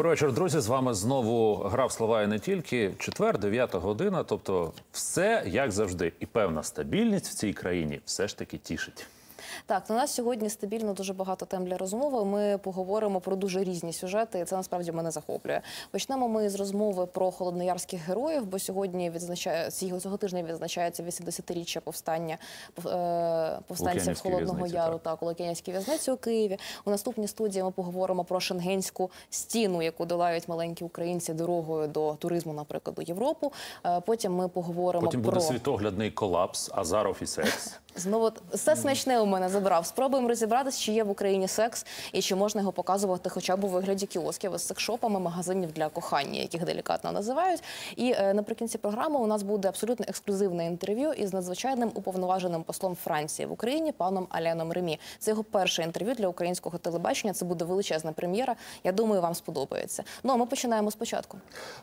Добрий вечір, друзі. З вами знову грав слова і не тільки. Четвер, дев'ята година. Тобто, все як завжди, і певна стабільність в цій країні все ж таки тішить. Так, у нас сьогодні стабільно дуже багато тем для розмови. Ми поговоримо про дуже різні сюжети, і це насправді мене захоплює. Почнемо ми з розмови про холодноярських героїв, бо сьогодні відзначає цього тижня відзначається 80-річчя повстання е, повстанців Холодного в'язниці, Яру у Лук'янівській в'язниці у Києві. У наступній студії ми поговоримо про шенгенську стіну, яку долають маленькі українці дорогою до туризму, наприклад, у Європу. Е, Потім ми поговоримо Потім про буде світоглядний колапс, Азаров і секс. Знову все смачне у мене забрав. Спробуємо розібратися, чи є в Україні секс і чи можна його показувати хоча б у вигляді кіосків із секшопами, магазинів для кохання, яких делікатно називають. І е, наприкінці програми у нас буде абсолютно ексклюзивне інтерв'ю із надзвичайним уповноваженим послом Франції в Україні паном Аляном Ремі. Це його перше інтерв'ю для українського телебачення. Це буде величезна прем'єра. Я думаю, вам сподобається. Ну а ми починаємо спочатку.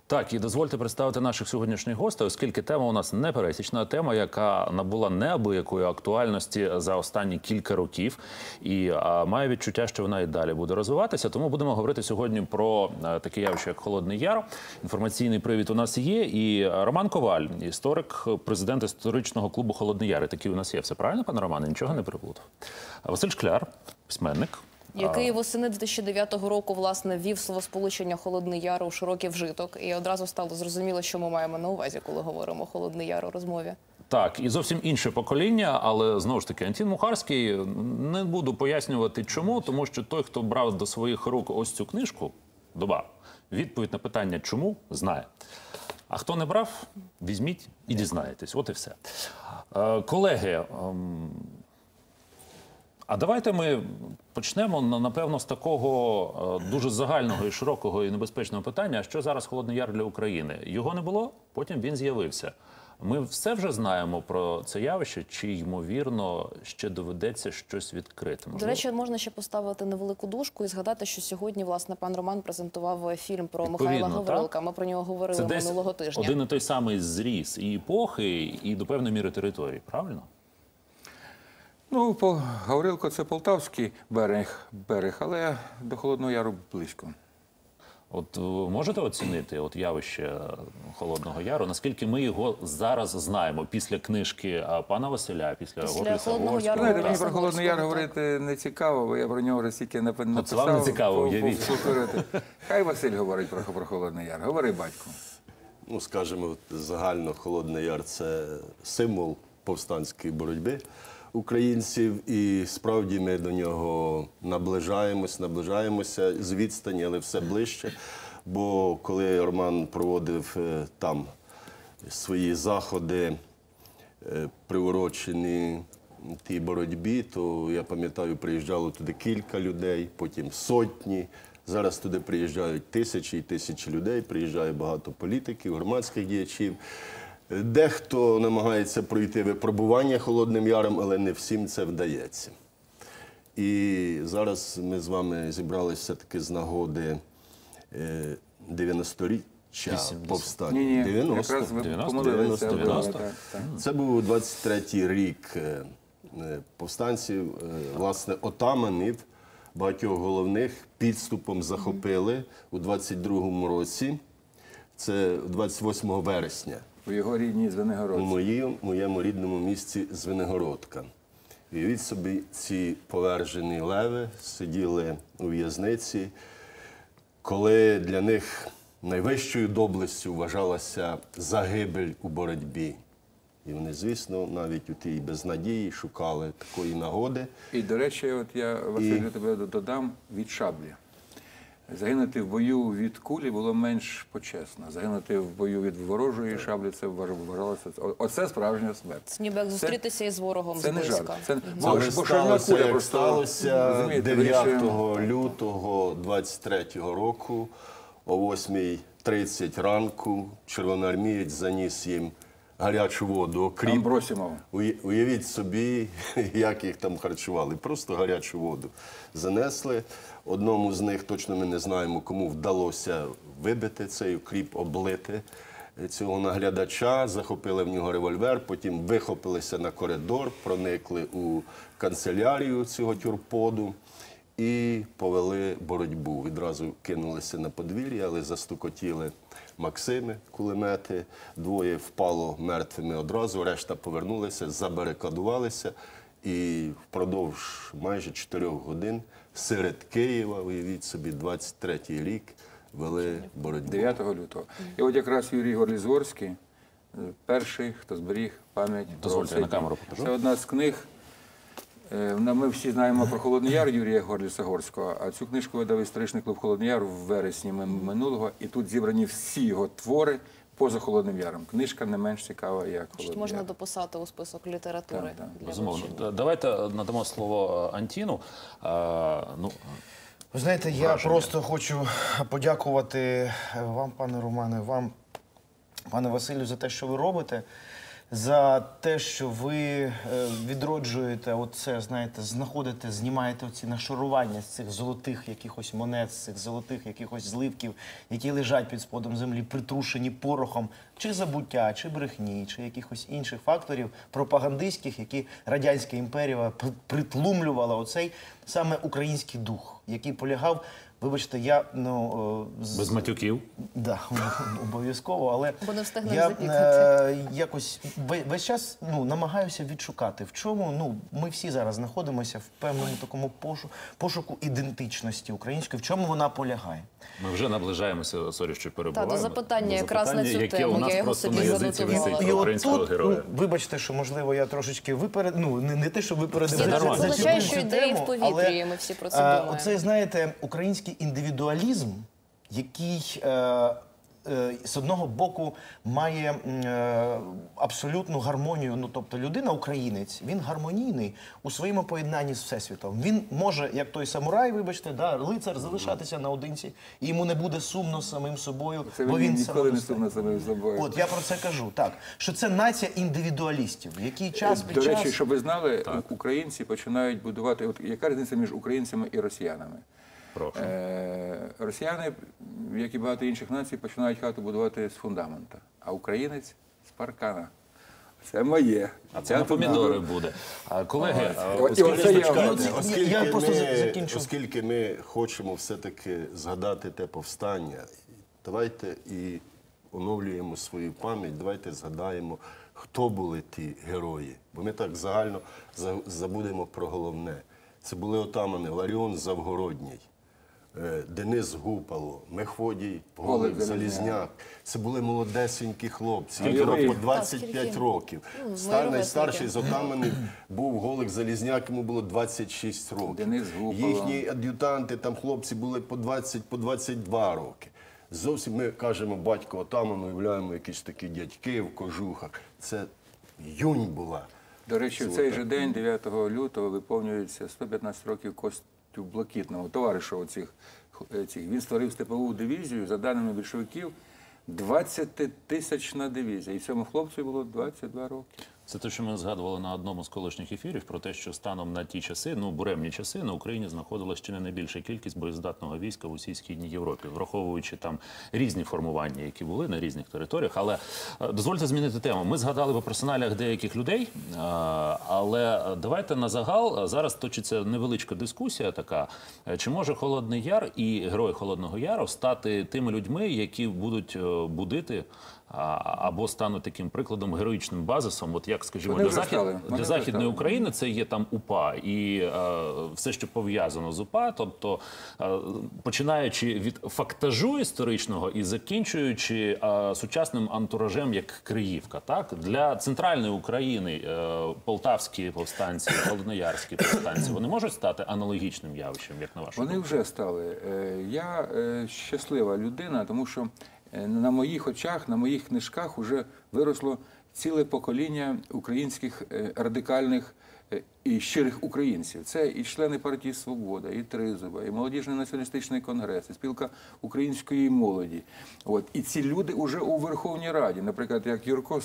Так, і дозвольте представити наших сьогоднішніх гостей, оскільки тема у нас непересічна тема, яка набула неабиякої актуальності за останні кілька років, і а, має відчуття, що вона і далі буде розвиватися. Тому будемо говорити сьогодні про е, таке явище, як Холодний Яр. Інформаційний привід у нас є. І Роман Коваль, історик, президент історичного клубу Холодний Яр. І Такий у нас є. Все правильно, пане Романе? Нічого не переплутав. А Василь Шкляр, письменник. Який восени 2009 року власне ввів словосполучення Холодний Яр у широкий вжиток, і одразу стало зрозуміло, що ми маємо на увазі, коли говоримо Холодний Яр у розмові. Так, і зовсім інше покоління, але знову ж таки Антін Мухарський не буду пояснювати, чому, тому що той, хто брав до своїх рук ось цю книжку, доба, відповідь на питання, чому знає. А хто не брав, візьміть і дізнаєтесь. От і все. Е, колеги, ем, а давайте ми почнемо напевно з такого е, дуже загального і широкого і небезпечного питання. Що зараз Холодний Яр для України? Його не було, потім він з'явився. Ми все вже знаємо про це явище, чи ймовірно ще доведеться щось відкрити? До речі, можна ще поставити невелику дужку і згадати, що сьогодні власне пан Роман презентував фільм про Відповідно, Михайла так. Гаврилка. Ми про нього говорили це десь минулого тижня. один і той самий зріс і епохи, і до певної міри території. Правильно? Ну, по Гаврилко це Полтавський берег, берег, але до Холодного Яру близько. От можете оцінити от явище Холодного Яру? Наскільки ми його зараз знаємо після книжки пана Василя, після, Після Горліса «Холодного Яру» Знаєте, мені про Холодний Яр говорити не цікаво, бо я про нього вже стільки нап- написав. вам не цікаво, уявіть. Хай Василь говорить про, про Холодний Яр. Говори, батько. ну, скажімо, загально Холодний Яр це символ повстанської боротьби українців, і справді ми до нього наближаємось, наближаємося з відстані, але все ближче. Бо коли Роман проводив е, там свої заходи, е, приурочені тій боротьбі, то я пам'ятаю, приїжджало туди кілька людей, потім сотні. Зараз туди приїжджають тисячі і тисячі людей, приїжджає багато політиків, громадських діячів. Е, Дехто намагається пройти випробування Холодним Яром, але не всім це вдається. І зараз ми з вами зібралися таки з нагоди е, 90-річчя повстання. Ні, ні, 90. якраз ви 90, помилилися. 90. Так, так. Це був 23-й рік е, е, повстанців, е, власне, отаманів багатьох головних підступом захопили у 22-му році. Це 28 вересня У його рідній у Звенигородці. моїм, моєму рідному місті Звенигородка. Уявіть собі, ці повержені леви сиділи у в'язниці, коли для них найвищою доблестю вважалася загибель у боротьбі. І вони, звісно, навіть у тій безнадії шукали такої нагоди. І, до речі, от я, Василю, тебе додам від шаблі. Загинути в бою від кулі було менш почесно. Загинути в бою від ворожої шаблі це вваж- вважалося. Оце справжня смерть. Це ніби як зустрітися із ворогом Це не жарт. Це, бо, сталося, куля як просто сталося 9 лютого 23 року о 8.30 ранку червоноармієць заніс їм гарячу воду, окріп. Амбросімов. Уявіть собі, як їх там харчували. Просто гарячу воду занесли. Одному з них точно ми не знаємо, кому вдалося вибити цей укріп, облити цього наглядача, захопили в нього револьвер, потім вихопилися на коридор, проникли у канцелярію цього тюрподу. і повели боротьбу. Відразу кинулися на подвір'я, але застукотіли Максими, кулемети. Двоє впало мертвими одразу, решта повернулися, забарикадувалися. І впродовж майже чотирьох годин серед Києва, уявіть собі, 23-й рік, вели боротьбу. 9 лютого. І от якраз Юрій Горлізгорський, е, перший, хто зберіг пам'ять Дозвольте, я на камеру покажу. Це одна з книг. Е, Ми всі знаємо про Холодний Яр Юрія Горліса-Горського, а цю книжку видав історичний клуб Холодний Яр в вересні минулого, і тут зібрані всі його твори поза Холодним Яром. Книжка не менш цікава, як Холодний можна дописати у список літератури Так, так. для Безумовно. Давайте надамо слово е, Антіну. Ну, Ви знаєте, я Враження. просто хочу подякувати вам, пане Романе, вам, пане Василю, за те, що ви робите, за те, що ви е, відроджуєте оце, знаєте, знаходите, знімаєте оці нашарування з цих золотих якихось монет, з цих золотих якихось зливків, які лежать під сподом землі, притрушені порохом чи забуття, чи брехні, чи якихось інших факторів пропагандистських, які радянська імперія при- притлумлювала оцей саме український дух, який полягав. Вибачте, я ну е, з- без матюків. Да, обов'язково, але Бо не я е, якось весь час ну, намагаюся відшукати, в чому ну, ми всі зараз знаходимося в певному такому пошу, пошуку ідентичності української, в чому вона полягає. Ми вже наближаємося, сорі, що перебуваємо. до запитання До якраз на цю яке тему. у нас Я його собі занотувала. І от українського тут, героя. ну, вибачте, що можливо я трошечки виперед, ну не, не те, що випередив Це Означає, що ідеї в повітрі, але, ми всі про це е, думаємо. Оцей, знаєте, український індивідуалізм, який е, е, з одного боку має е, абсолютну гармонію. Ну тобто людина, українець, він гармонійний у своєму поєднанні з всесвітом. Він може, як той самурай, вибачте, да, лицар залишатися наодинці, і йому не буде сумно самим собою, Це бо він ніколи не сумно самим собою. От я про це кажу. Так що це нація індивідуалістів, які час До під час речі, щоб ви знали, українці починають будувати. От яка різниця між українцями і росіянами? Прошу. Е, росіяни, як і багато інших націй, починають хату будувати з фундамента, а українець з паркана. Це моє. А це на помідори буде. А, колеги, а, оскільки- оце Чекайте, оскільки, Я просто ми, оскільки ми хочемо все-таки згадати те повстання, давайте і оновлюємо свою пам'ять, давайте згадаємо, хто були ті герої. Бо ми так загально забудемо про головне. Це були отамани Ларіон Завгородній. Е, Денис Гупало, Мехводій Голик Залізняк. Це були молодесенькі хлопці, які по 25 років. Ну, Стар, найстарший з отаманих був Голик Залізняк, йому було 26 років. Денис Гупало. Їхні ад'ютанти, там хлопці були по 20, по 22 роки. Зовсім ми кажемо батько отаману, уявляємо якісь такі дядьки в кожухах. Це юнь була. До речі, в цей же день, 9 лютого, виповнюється 115 років Костю Блакитного, товариша оцих, цих. Він створив степову дивізію, за даними більшовиків, 20-тисячна дивізія. І цьому хлопцю було 22 роки. Це те, що ми згадували на одному з колишніх ефірів про те, що станом на ті часи, ну буремні часи, на Україні знаходилась чи не найбільша кількість боєздатного війська в усій східній Європі, враховуючи там різні формування, які були на різних територіях. Але е, дозвольте змінити тему. Ми згадали по персоналях деяких людей, е, але давайте на загал зараз точиться невеличка дискусія така. е, Чи може Холодний Яр і герої Холодного Яру стати тими людьми, які будуть будити або стануть таким прикладом героїчним базисом, от як скажімо, Вони для, захід, стали. Для західної. України це є там УПА і е, все, що пов'язано з УПА, тобто е, починаючи від фактажу історичного і закінчуючи е, сучасним антуражем як Криївка, так для центральної України е, полтавські повстанці, холодноярські повстанці, вони можуть стати аналогічним явищем, як на вашу Вони думку? вже стали. Е, Я е, щаслива людина, тому що на моїх очах, на моїх книжках вже виросло ціле покоління українських е, радикальних е, і щирих українців. Це і члени партії Свобода, і Тризуба, і молодіжний націоналістичний конгрес, і спілка української молоді. От і ці люди вже у Верховній Раді, наприклад, як Юрко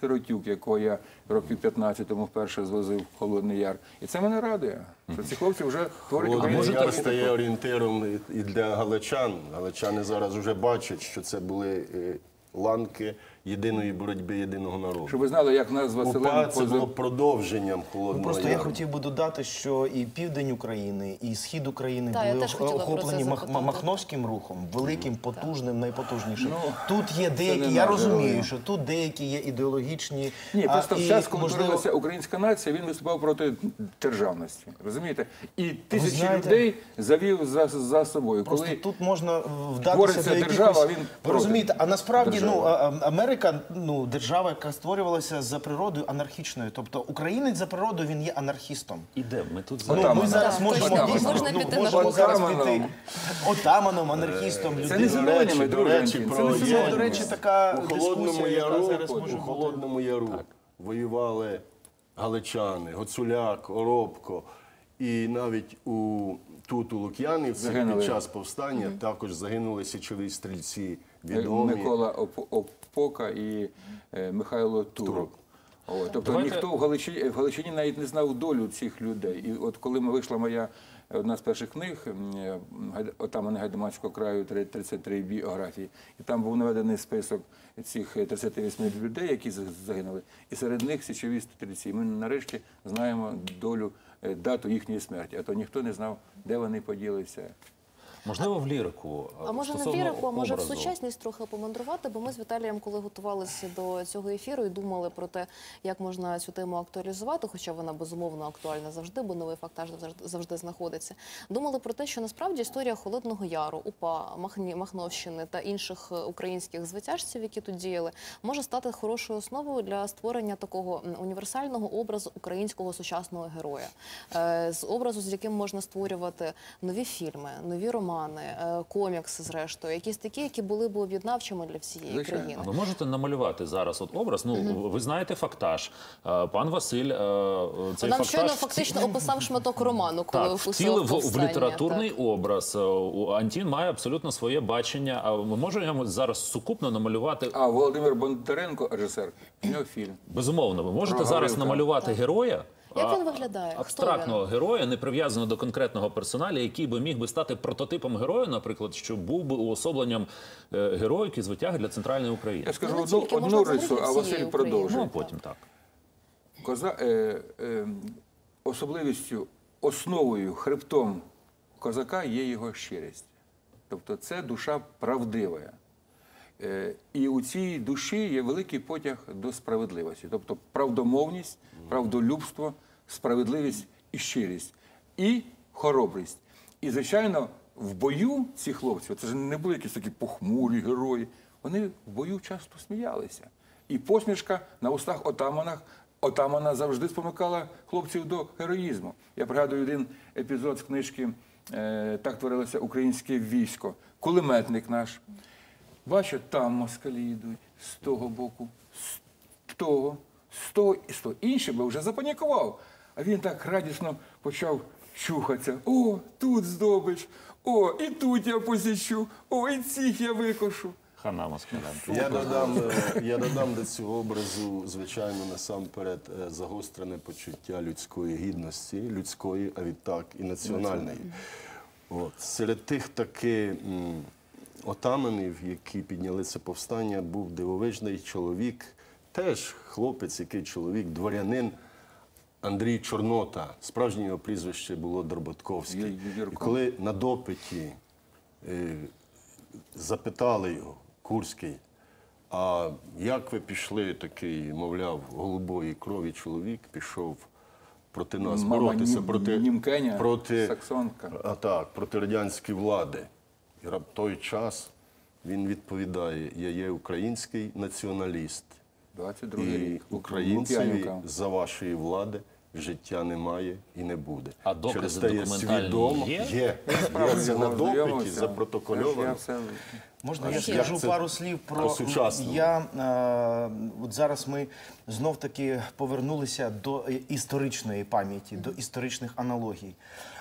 Сиротюк, якого я років 15 тому вперше звозив в Холодний Яр. І це мене радує. Що ці хлопці вже творять українську Яр стає орієнтиром і- і для галичан. Галичани зараз вже бачать, що це були е, ланки єдиної боротьби єдиного народу. Щоб ви знали, як нас з УПА Василем це було продовженням Ну, холодного просто я хотів би додати, що і південь України, і схід України були охоплені мах- махновським рухом, великим, потужним, найпотужнішим. Ну, тут є деякі, я розумію, що тут деякі є ідеологічні. Ні, а, просто в час, коли можливо, творилася українська нація, він виступав проти державності. Розумієте? І тисячі знаєте- людей завів за, за собою. Просто Коли тут можна вдатися до якихось... держава, він Ви проти розумієте, а насправді ну, держави. Америка, ну, держава, яка створювалася за природою анархічною. Тобто українець за природою він є анархістом. Іде, ми тут Ну, зараз. ми зараз можемо, дійсно, Можна ну, піти можемо зараз Отаманом. піти отаманом, анархістом, це не синоніми, до речі, про Це не є- Це, синоніми. до речі, така у холодному яру, у холодному яру воювали галичани, Гоцуляк, Оробко. І навіть у тут у Лук'янівці під час повстання також загинули січові стрільці відомі. Микола Опока і е, Михайло Турок. От, тобто Давайте- ніхто в Галичині, в Галичині навіть не знав долю цих людей. І от коли ми вийшла моя одна з перших книг, м, е, Гайда- отамани Гайдамацького краю три- 33 біографії, і там був наведений список цих е, 38 людей, які загинули. І серед них січові стрільці. Ми нарешті знаємо долю, е, дату їхньої смерті, а то ніхто не знав, де вони поділися. Можливо, в лірику. А може не стосовно вірику, а може в сучасність трохи помандрувати, бо ми з Віталієм, коли готувалися до цього ефіру і думали про те, як можна цю тему актуалізувати, хоча вона безумовно актуальна завжди, бо новий фактаж завжди, знаходиться. Думали про те, що насправді історія Холодного Яру, УПА, Махновщини та інших е, українських звитяжців, які тут діяли, може стати хорошою основою для створення такого універсального образу українського сучасного героя, Е, з образу, з яким можна створювати нові фільми, нові романи, е, комікси, зрештою, якісь такі, які були б об'єднавчими для всієї Звичайно. країни. А ви можете намалювати зараз от образ? Ну, ви знаєте фактаж. Е, Пан Василь, е, цей Нам фактаж щойно фактично описав шматок роману, коли Так, втілив в, в літературний так. образ. У- Антін має абсолютно своє бачення. А ми можемо зараз сукупно намалювати. А Володимир Бондаренко, режисер, в нього фільм. Безумовно, ви можете Про зараз намалювати героя. Як він виглядає? Абстрактного героя, не прив'язаного до конкретного персоналі, який би міг би стати прототипом героя, наприклад, що був би уособленням е, героїки з витяги для центральної України. Я скажу Ну, одну, одну рису, а Василь України. Ну, продовжує. потім так. Коза, е, е, особливістю, основою, хребтом козака є його щирість. Тобто це душа правдива. Е, і у цій душі є великий потяг до справедливості. Тобто правдомовність, правдолюбство, справедливість і щирість, і хоробрість. І, звичайно, в бою ці хлопці, це ж не були якісь такі похмурі герої, вони в бою часто сміялися. І посмішка на устах отаманах отамана завжди спонукала хлопців до героїзму. Я пригадую один епізод з книжки е, Так творилося українське військо. Кулеметник наш. Бачу, там москалі йдуть з того боку, з того, з того і з того. Інший би вже запанікував. А він так радісно почав чухатися. О, тут здобич, о, і тут я посічу, о, і цих я викошу. Хана. Я додам, е, я додам до цього образу, звичайно, насамперед е, загострене почуття людської гідності, людської, а відтак і національної. От. Серед тих таки м, отаманів, які підняли це повстання, був дивовижний чоловік, теж хлопець, який чоловік, дворянин. Андрій Чорнота, справжнє його прізвище було Дроботковський. І коли на допиті е, запитали його, Курський, а як ви пішли такий, мовляв, голубої крові чоловік пішов проти нас Мама боротися, проти, Німкеня, проти, а так, проти радянської влади. І раб той час він відповідає: я є український націоналіст. 22 І рік. українцеві за вашої влади життя немає і не буде. А докази Через те є документальні свідомо є? є. є. є. це на допиті запротокольовано. Можна я скажу пару слів про, я е, от зараз ми знов таки повернулися до історичної пам'яті, до історичних аналогій.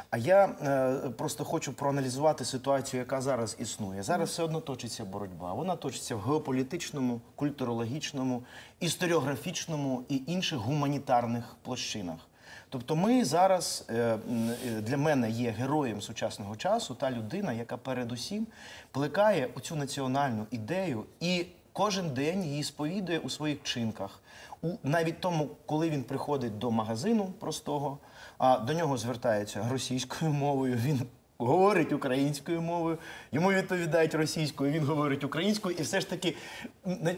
А я е, просто хочу проаналізувати ситуацію, яка зараз існує. Зараз все одно точиться боротьба. Вона точиться в геополітичному, культурологічному, історіографічному і інших гуманітарних площинах. Тобто, ми зараз е, е, для мене є героєм сучасного часу та людина, яка передусім плекає оцю національну ідею і кожен день її сповідує у своїх чинках, У навіть тому, коли він приходить до магазину простого, а до нього звертається російською мовою. Він говорить українською мовою, йому відповідають російською, він говорить українською, і все ж таки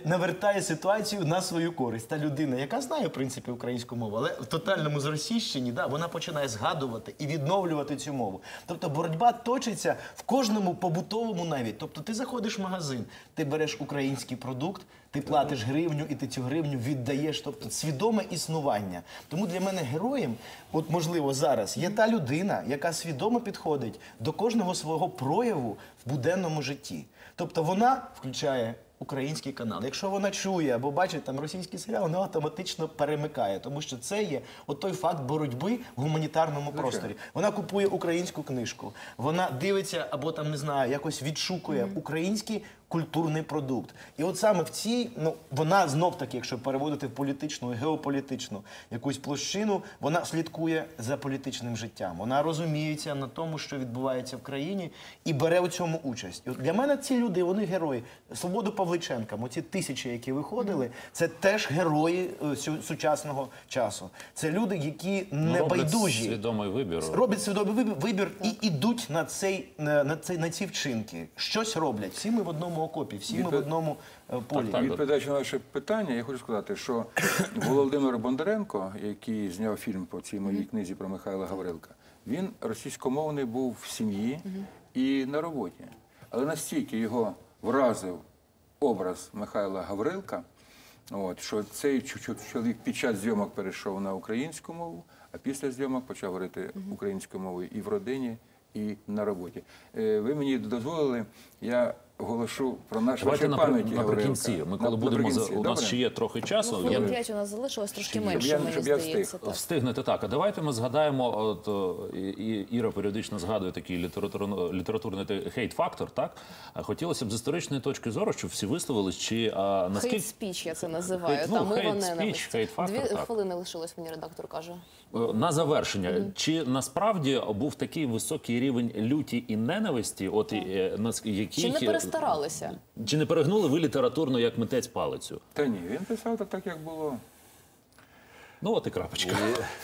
навертає ситуацію на свою користь. Та людина, яка знає в принципі українську мову, але в тотальному зросійщенні, да, вона починає згадувати і відновлювати цю мову. Тобто боротьба точиться в кожному побутовому навіть. Тобто ти заходиш в магазин, ти береш український продукт, ти платиш гривню, і ти цю гривню віддаєш. Тобто свідоме існування. Тому для мене героєм, от можливо, зараз є та людина, яка свідомо підходить до кожного свого прояву в буденному житті. Тобто вона включає. Український канал. Якщо вона чує або бачить там російський серіал, вона автоматично перемикає, тому що це є от той факт боротьби в гуманітарному просторі. Вона купує українську книжку, вона дивиться або там не знаю, якось відшукує український культурний продукт. І от саме в цій, ну вона знов таки, якщо переводити в політичну геополітичну якусь площину, вона слідкує за політичним життям. Вона розуміється на тому, що відбувається в країні, і бере у цьому участь. І от для мене ці люди, вони герої. Свободу Павличенка, оці тисячі, які виходили, це теж герої е, сучасного часу. Це люди, які Ну, не роблять байдужі свідомий вибір. роблять свідомий вибір, і йдуть на цей на, на цей на ці вчинки. Щось роблять. Всі ми в одному окопі, всі ми в одному е, полі. так. Відповідаючи на ваше питання, я хочу сказати, що Володимир Бондаренко, який зняв фільм по цій моїй книзі про Михайла Гаврилка, він російськомовний був в сім'ї і на роботі. Але настільки його вразив образ Михайла Гаврилка, от, що цей чоловік під час зйомок перейшов на українську мову, а після зйомок почав говорити українською мовою і в родині, і на роботі. Е, Ви мені дозволили, я оголошу про наш Давайте вечір напри- пам'яті наприкінці. Гаврилка. Ми коли На- будемо за у нас ще є трохи часу. Ну, я хвилин п'ять у нас залишилось трошки Щоб менше, я- мені щоб я здається. встиг. так. Встигнете так. А давайте ми згадаємо. От і- і Іра періодично згадує такий літературно літературний хейт-фактор. Так А хотілося б з історичної точки зору, щоб всі висловились, чи а, наскільки Хейт спіч, я це називаю. Хейт- ну, Та мова хейт спіч, ненависті. хейт-фактор, Дві так. хвилини лишилось, мені редактор каже. Е, На завершення, чи насправді був такий високий рівень люті і ненависті, от е, нас- який Чи не перестаралися? Чи не перегнули ви літературно як митець палицю? Та ні, він писав так, так, як було. Ну от і крапочка.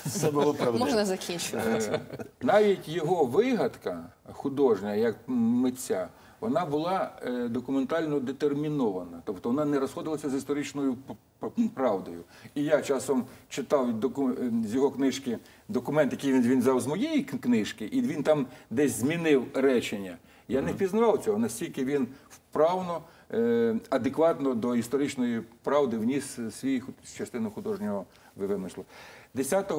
Це було правда. Можна закінчувати. Навіть його вигадка художня, як митця, вона була е, документально детермінована. Тобто вона не розходилася з історичною правдою. І я часом читав е, з його книжки документ, який він, він взяв з моєї книжки, і він там десь змінив речення. Я не впізнавав цього, настільки він вправно, е, адекватно до історичної правди вніс свій ху- частину художнього вимислу. 10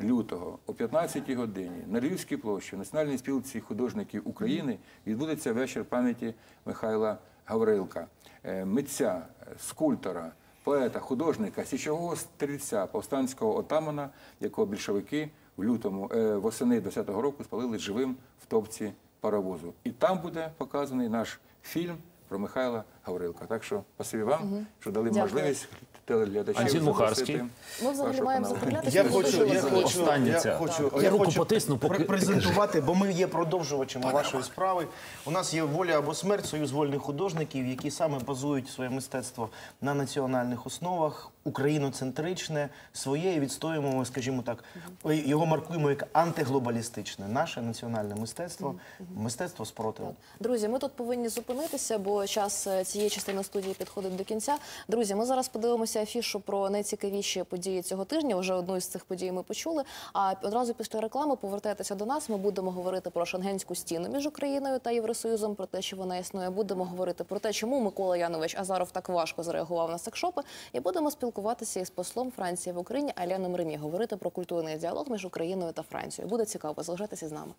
лютого о 15 годині на Львівській площі в Національній спілці художників України відбудеться вечір пам'яті Михайла Гаврилка, е, митця, скульптора, поета, художника, січового стрільця, повстанського отамана, якого більшовики в лютому е, восени 20-го року спалили живим в топці паровозу. І там буде показаний наш фільм про Михайла Гаврилка. Так що спасибі вам, що дали Дякую. можливість телеглядачам Антін Мухарський. Ми взагалі маємо закруглятися. Я хочу, я хочу, я хочу, Я руку потисну, поки- презентувати, бо ми є продовжувачами вашої справи. У нас є воля або смерть союз вольних художників, які саме базують своє мистецтво на національних основах, україноцентричне, своє і відстоюємо, скажімо так, його маркуємо як антиглобалістичне. Наше національне мистецтво, мистецтво спротиву. Друзі, ми тут повинні зупинитися, бо час е, цієї частини студії підходить до кінця. Друзі, ми зараз подивимося афішу про найцікавіші події цього тижня. Вже одну із цих подій ми почули. А одразу після реклами повертайтеся до нас. Ми будемо говорити про шенгенську стіну між Україною та Євросоюзом, про те, що вона існує. Будемо говорити про те, чому Микола Янович Азаров так важко зареагував на секшопи. І будемо спілкуватися із послом Франції в Україні Аляном Ремі, говорити про культурний діалог між Україною та Францією. Буде цікаво, залишайтеся з нами.